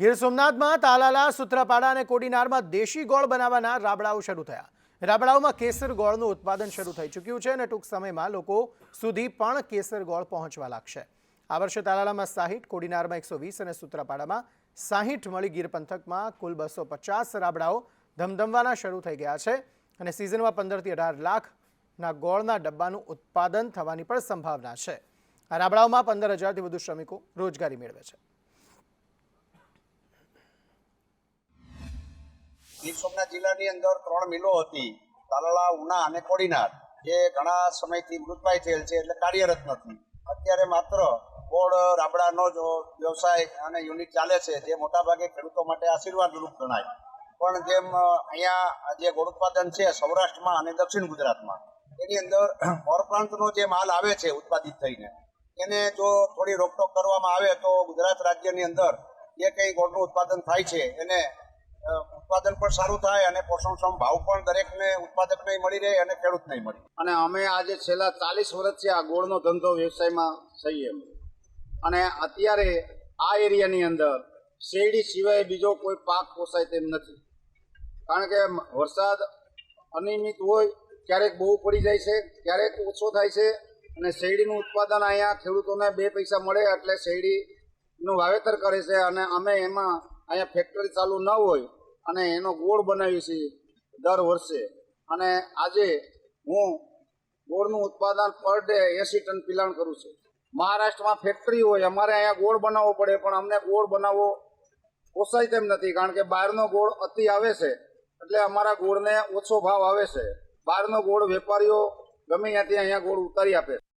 ગીર સોમનાથમાં તાલાલા, સુત્રાપાડા અને કોડીનારમાં દેશી ગોળ બનાવવાના રાબડાઓ શરૂ થયા. રાબડાઓમાં કેસર ગોળનું ઉત્પાદન શરૂ થઈ ચૂક્યું છે અને ટૂંક સમયમાં લોકો સુધી પણ કેસર ગોળ પહોંચવા લાગશે. આ વર્ષે તાલાલામાં સાહીઠ, કોડીનારમાં એકસો વીસ અને સુત્રાપાડામાં સાહીઠ મળી ગીર પંથકમાં કુલ બસો પચાસ રાબડાઓ ધમધમવાના શરૂ થઈ ગયા છે અને સિઝનમાં પંદરથી અઢાર લાખના ગોળના ડબ્બાનું ઉત્પાદન થવાની પણ સંભાવના છે. આ રાબડાઓમાં પંદર હજારથી વધુ શ્રમિકો રોજગારી મેળવે છે. ગીર સોમનાથ જિલ્લાની અંદર ત્રણ મિલો હતી. તાલાલા, ઉના અને કોડીનાર, જે ઘણા સમયથી મૃતપાય થયેલ છે એટલે કાર્યરત નથી. અત્યારે માત્ર ગોળ રાબડાનો જ વ્યવસાય અને યુનિટ ચાલે છે, જે મોટાભાગે ખેડૂતો માટે આશીર્વાદરૂપ ગણાય. પણ જેમ અહીંયા જે ગોળ ઉત્પાદન છે સૌરાષ્ટ્રમાં અને દક્ષિણ ગુજરાતમાં, એની અંદર પોર પ્લાન્ટનો જે માલ આવે છે ઉત્પાદિત થઈને, એને જો થોડી રોકટોક કરવામાં આવે તો ગુજરાત રાજ્યની અંદર જે કંઈ ગોળનું ઉત્પાદન થાય છે, એને ઉત્પાદન પણ સારું થાય અને પોષણક્ષમ ભાવ પણ દરેકને ઉત્પાદકને મળી રહે અને ખેડૂતને મળી મળે અને અમે આજે છેલ્લા ચાલીસ વર્ષથી આ ગોળનો ધંધો વ્યવસાયમાં થઈએ અને અત્યારે આ એરિયાની અંદર શેરડી સિવાય બીજો કોઈ પાક પોસાય તેમ નથી. કારણ કે વરસાદ અનિયમિત હોય, ક્યારેક બહુ પડી જાય છે, ક્યારેક ઓછો થાય છે અને શેરડીનું ઉત્પાદન અહીંયા ખેડૂતોને બે પૈસા મળે એટલે શેરડીનું વાવેતર કરે છે અને અમે એમાં અહીંયા ફેક્ટરી ચાલુ ન હોય અને એનો ગોળ બનાવીએ છીએ દર વર્ષે. અને આજે હું ગોળનું ઉત્પાદન પર ડે એસી ટન પિલાણ કરું છું. મહારાષ્ટ્રમાં ફેક્ટરી હોય, અમારે અહીંયા ગોળ બનાવવો પડે, પણ અમને ગોળ બનાવવો પોસાય તેમ નથી, કારણ કે બહારનો ગોળ અતિ આવે છે. એટલે અમારા ગોળને ઓછો ભાવ આવે છે. બહારનો ગોળ વેપારીઓ ગમે ત્યાંથી અહીંયા ગોળ ઉતારી આપે છે.